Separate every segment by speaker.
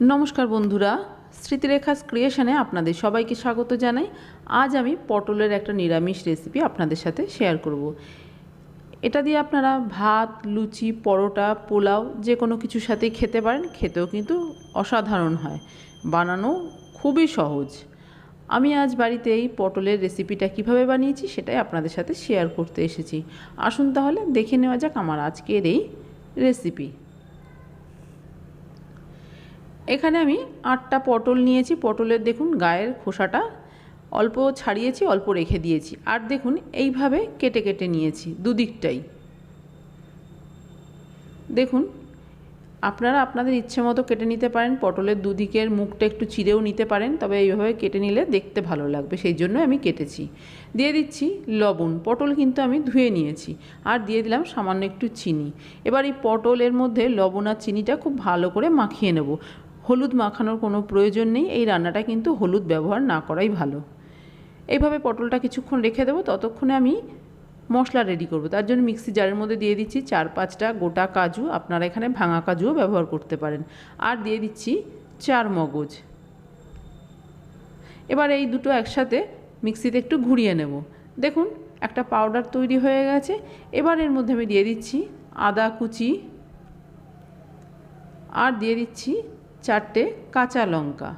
Speaker 1: নমস্কার বন্ধুরা, স্মৃতিরেখাস ক্রিয়েশনে আপনাদের সবাইকে স্বাগত জানাই। আজ আমি পটলের একটা নিরামিষ রেসিপি আপনাদের সাথে শেয়ার করব। এটা দিয়ে আপনারা ভাত, লুচি, পরোটা, পোলাও যে কোনো কিছুর সাথেই খেতে পারেন, খেতেও কিন্তু অসাধারণ হয়। বানানো খুবই সহজ। আমি আজ বাড়িতে এই পটলের রেসিপিটা কীভাবে বানিয়েছি সেটাই আপনাদের সাথে শেয়ার করতে এসেছি। আসুন তাহলে দেখে নেওয়া যাক আমার আজকের এই রেসিপি এখানে আমি আটটা পটল নিয়েছি। পটলের দেখুন গায়ের খোসাটা অল্প ছাড়িয়েছি, অল্প রেখে দিয়েছি। আর দেখুন এইভাবে কেটে কেটে নিয়েছি, দুদিকটাই। দেখুন, আপনারা আপনাদের ইচ্ছে মতো কেটে নিতে পারেন, পটলের দুদিকের মুখটা একটু চিরেও নিতে পারেন, তবে এইভাবে কেটে নিলে দেখতে ভালো লাগবে, সেই জন্য আমি কেটেছি। দিয়ে দিচ্ছি লবণ, পটল কিন্তু আমি ধুয়ে নিয়েছি, আর দিয়ে দিলাম সামান্য একটু চিনি। এবার এই পটলের মধ্যে লবণ আর চিনিটা খুব ভালো করে মাখিয়ে নেব। হলুদ মাখানোর কোনো প্রয়োজন নেই, এই রান্নাটা কিন্তু হলুদ ব্যবহার না করাই ভালো। এইভাবে পটলটা কিছুক্ষণ রেখে দেবো, ততক্ষণে আমি মশলা রেডি করব। তার জন্য মিক্সি জারের মধ্যে দিয়ে দিচ্ছি চার পাঁচটা গোটা কাজু, আপনারা এখানে ভাঙা কাজুও ব্যবহার করতে পারেন। আর দিয়ে দিচ্ছি চার মগজ। এবার এই দুটো একসাথে মিক্সিতে একটু ঘুরিয়ে নেব। দেখুন, একটা পাউডার তৈরি হয়ে গেছে। এবার এর মধ্যে আমি দিয়ে দিচ্ছি আদা কুচি। আর দিয়ে দিচ্ছি চারটে কাঁচা লঙ্কা।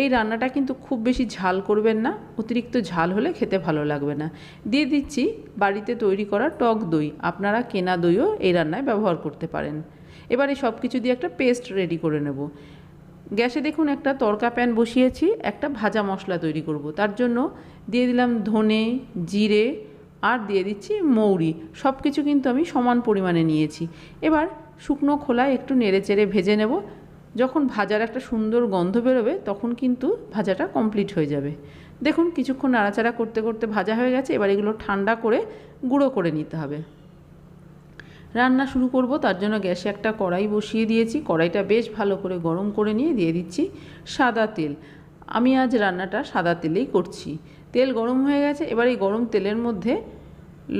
Speaker 1: এই রান্নাটা কিন্তু খুব বেশি ঝাল করবেন না, অতিরিক্ত ঝাল হলে খেতে ভালো লাগবে না। দিয়ে দিচ্ছি বাড়িতে তৈরি করা টক দই। আপনারা কেনা দইও এই রান্নায় ব্যবহার করতে পারেন। এবারে সব কিছু দিয়ে একটা পেস্ট রেডি করে নেব। গ্যাসে দেখুন একটা তড়কা প্যান বসিয়েছি, একটা ভাজা মশলা তৈরি করব। তার জন্য দিয়ে দিলাম ধনে, জিরে আর দিয়ে দিচ্ছি মৌরি। সব কিছু কিন্তু আমি সমান পরিমাণে নিয়েছি। এবার শুকনো খোলায় একটু নেড়ে চেড়ে ভেজে নেব। যখন ভাজার একটা সুন্দর গন্ধ বেরোবে, তখন কিন্তু ভাজাটা কমপ্লিট হয়ে যাবে। দেখুন, কিছুক্ষণ নাড়াচাড়া করতে করতে ভাজা হয়ে গেছে, এবার এগুলো ঠান্ডা করে গুঁড়ো করে নিতে হবে। রান্না শুরু করব, তার জন্য গ্যাসে একটা কড়াই বসিয়ে দিয়েছি। কড়াইটা বেশ ভালো করে গরম করে নিয়ে দিয়ে দিচ্ছি সাদা তেল। আমি আজ রান্নাটা সাদা তেলেই করছি। তেল গরম হয়ে গেছে, এবার এই গরম তেলের মধ্যে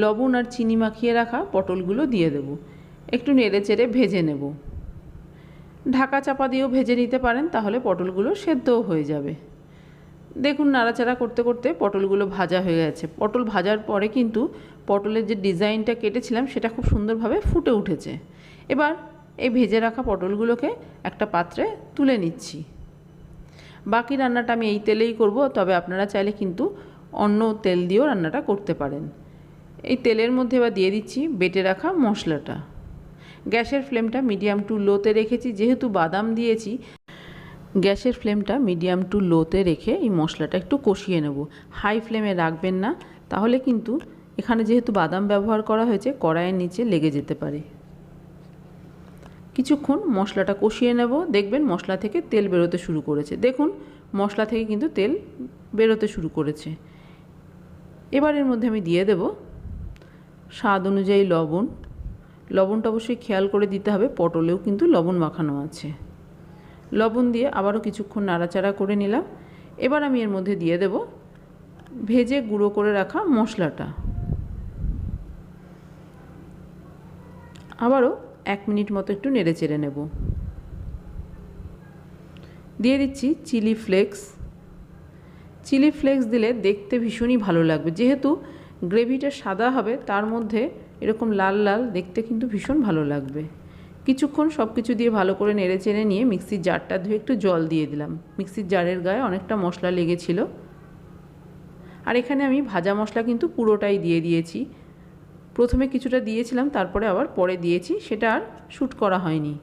Speaker 1: লবণ আর চিনি মাখিয়ে রাখা পটলগুলো দিয়ে দেব। একটু নেড়ে চেড়ে ভেজে নেব। ঢাকা চাপা দিয়েও ভেজে নিতে পারেন, তাহলে পটলগুলো সেদ্ধও হয়ে যাবে। দেখুন নাড়াচাড়া করতে করতে পটলগুলো ভাজা হয়ে গেছে। পটল ভাজার পরে কিন্তু পটলের যে ডিজাইনটা কেটেছিলাম, সেটা খুব সুন্দরভাবে ফুটে উঠেছে। এবার এই ভেজে রাখা পটলগুলোকে একটা পাত্রে তুলে নিচ্ছি। বাকি রান্নাটা আমি এই তেলেই করব, তবে আপনারা চাইলে কিন্তু অন্য তেল দিয়েও রান্নাটা করতে পারেন। এই তেলের মধ্যে এবার দিয়ে দিচ্ছি বেটে রাখা মশলাটা। গ্যাসের ফ্লেমটা মিডিয়াম টু লোতে রেখেছি, যেহেতু বাদাম দিয়েছি। গ্যাসের ফ্লেমটা মিডিয়াম টু লোতে রেখে এই মশলাটা একটু কষিয়ে নেব। হাই ফ্লেমে রাখবেন না, তাহলে কিন্তু এখানে যেহেতু বাদাম ব্যবহার করা হয়েছে, কড়াইয়ের নিচে লেগে যেতে পারে। কিছুক্ষণ মশলাটা কষিয়ে নেব। দেখবেন মশলা থেকে তেল বেরোতে শুরু করেছে। দেখুন, মশলা থেকে কিন্তু তেল বেরোতে শুরু করেছে। এবার এর মধ্যে আমি দিয়ে দেব স্বাদ অনুযায়ী লবণ। লবণটা অবশ্যই খেয়াল করে দিতে হবে, পটলেও কিন্তু লবণ মাখানো আছে। লবণ দিয়ে আবারও কিছুক্ষণ নাড়াচাড়া করে নিলাম। এবার আমি এর মধ্যে দিয়ে দেব ভেজে গুঁড়ো করে রাখা মশলাটা। আবারও এক মিনিট মতো একটু নেড়ে চেড়ে নেব। দিয়ে দিচ্ছি চিলি ফ্লেক্স। চিলি ফ্লেক্স দিলে দেখতে ভীষণই ভালো লাগবে। যেহেতু গ্রেভিটা সাদা হবে, তার মধ্যে এরকম লাল লাল দেখতে কিন্তু ভীষণ ভালো লাগবে। কিছুক্ষণ সব কিছু দিয়ে ভালো করে নেড়ে চেড়ে নিয়ে মিক্সির জারটা ধুয়ে একটু জল দিয়ে দিলাম। মিক্সির জারের গায়ে অনেকটা মশলা লেগেছিল। আর এখানে আমি ভাজা মশলা কিন্তু পুরোটাই দিয়ে দিয়েছি। প্রথমে কিছুটা দিয়েছিলাম, তারপরে আবার পরে দিয়েছি, সেটা আর শ্যুট করা হয়নি।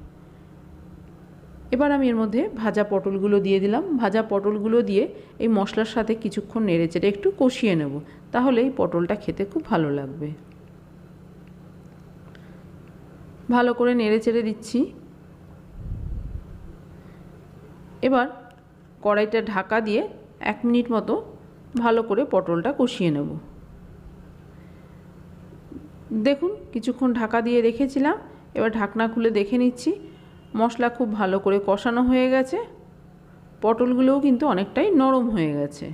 Speaker 1: এবার আমি এর মধ্যে ভাজা পটলগুলো দিয়ে দিলাম। ভাজা পটলগুলো দিয়ে এই মশলার সাথে কিছুক্ষণ নেড়ে চেড়ে একটু কষিয়ে নেব। তাহলে এই পটলটা খেতে খুব ভালো লাগবে। ভালো করে নেড়ে চেড়ে দিচ্ছি। এবার কড়াইটা ঢাকা দিয়ে এক মিনিট মতো ভালো করে পটলটা কষিয়ে নেব। দেখুন, কিছুক্ষণ ঢাকা দিয়ে রেখেছিলাম, এবার ঢাকনা খুলে দেখে নিচ্ছি, মশলা খুব ভালো করে কষানো হয়ে গেছে। পটলগুলোও কিন্তু অনেকটাই নরম হয়ে গেছে।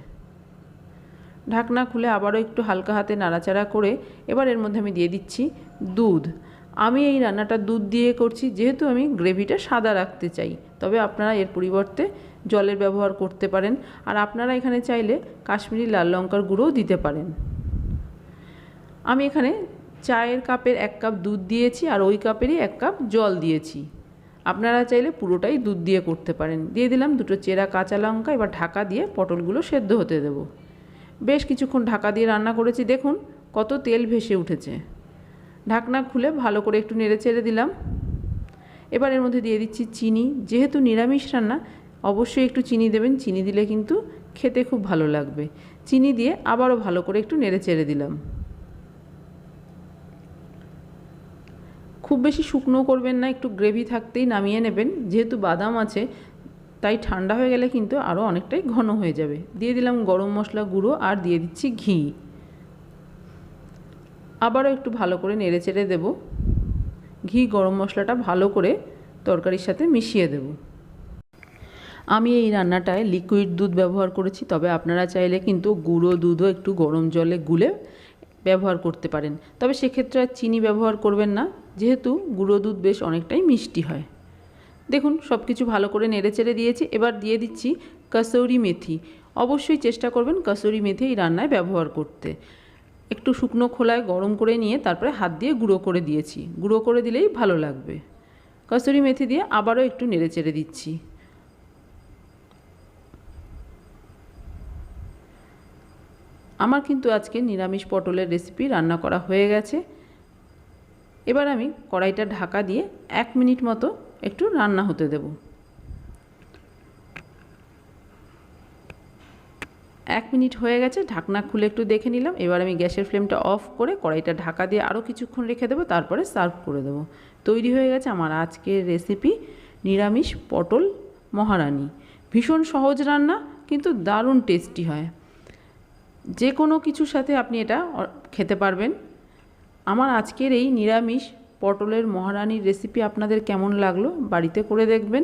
Speaker 1: ঢাকনা খুলে আবারও একটু হালকা হাতে নাড়াচাড়া করে এবার এর মধ্যে আমি দিয়ে দিচ্ছি দুধ। আমি এই রান্নাটা দুধ দিয়ে করছি, যেহেতু আমি গ্রেভিটা সাদা রাখতে চাই। তবে আপনারা এর পরিবর্তে জলের ব্যবহার করতে পারেন। আর আপনারা এখানে চাইলে কাশ্মীরি লাল লঙ্কার গুঁড়োও দিতে পারেন। আমি এখানে চায়ের কাপের এক কাপ দুধ দিয়েছি আর ওই কাপেরই এক কাপ জল দিয়েছি। আপনারা চাইলে পুরোটাই দুধ দিয়ে করতে পারেন। দিয়ে দিলাম দুটো চেরা কাঁচা লঙ্কা, এবার ঢাকা দিয়ে পটলগুলো সেদ্ধ হতে দেবো। বেশ কিছুক্ষণ ঢাকা দিয়ে রান্না করেছি। দেখুন কত তেল ভেসে উঠেছে। ঢাকনা খুলে ভালো করে একটু নেড়ে চেড়ে দিলাম। এবার এর মধ্যে দিয়ে দিচ্ছি চিনি। যেহেতু নিরামিষ রান্না, অবশ্যই একটু চিনি দেবেন। চিনি দিলে কিন্তু খেতে খুব ভালো লাগবে। চিনি দিয়ে আবারও ভালো করে একটু নেড়ে চেড়ে দিলাম। খুব বেশি শুকনো করবেন না, একটু গ্রেভি থাকতেই নামিয়ে নেবেন। যেহেতু বাদাম আছে, তাই ঠান্ডা হয়ে গেলে কিন্তু আরও অনেকটাই ঘন হয়ে যাবে। দিয়ে দিলাম গরম মশলা গুঁড়ো আর দিয়ে দিচ্ছি ঘি। আবারও একটু ভালো করে নেড়ে চেড়ে দেবো। ঘি, গরম মশলাটা ভালো করে তরকারির সাথে মিশিয়ে দেব। আমি এই রান্নাটায় লিকুইড দুধ ব্যবহার করেছি, তবে আপনারা চাইলে কিন্তু গুঁড়ো দুধও একটু গরম জলে গুলে ব্যবহার করতে পারেন। তবে সেক্ষেত্রে আর চিনি ব্যবহার করবেন না, যেহেতু গুঁড়ো দুধ বেশ অনেকটাই মিষ্টি হয়। দেখুন সব কিছু ভালো করে নেড়ে চেড়ে দিয়েছি। এবার দিয়ে দিচ্ছি কাসৌরি মেথি। অবশ্যই চেষ্টা করবেন কাসৌরি মেথি এই রান্নায় ব্যবহার করতে। একটু শুকনো খোলায় গরম করে নিয়ে তারপরে হাত দিয়ে গুঁড়ো করে দিয়েছি। গুঁড়ো করে দিলেই ভালো লাগবে। কসুরি মেথি দিয়ে আবারও একটু নেড়ে চেড়ে দিচ্ছি। আমার কিন্তু আজকে নিরামিষ পটলের রেসিপি রান্না করা হয়ে গেছে। এবার আমি কড়াইটা ঢাকা দিয়ে এক মিনিট মতো একটু রান্না হতে দেবো। এক মিনিট হয়ে গেছে, ঢাকনা খুলে একটু দেখে নিলাম। এবার আমি গ্যাসের ফ্লেমটা অফ করে কড়াইটা ঢাকা দিয়ে আরও কিছুক্ষণ রেখে দেবো, তারপরে সার্ভ করে দেবো। তৈরি হয়ে গেছে আমার আজকের রেসিপি, নিরামিষ পটল মহারানি। ভীষণ সহজ রান্না, কিন্তু দারুণ টেস্টি হয়। যে কোনো কিছুর সাথে আপনি এটা খেতে পারবেন। আমার আজকের এই নিরামিষ পটলের মহারানির রেসিপি আপনাদের কেমন লাগল, বাড়িতে করে দেখবেন।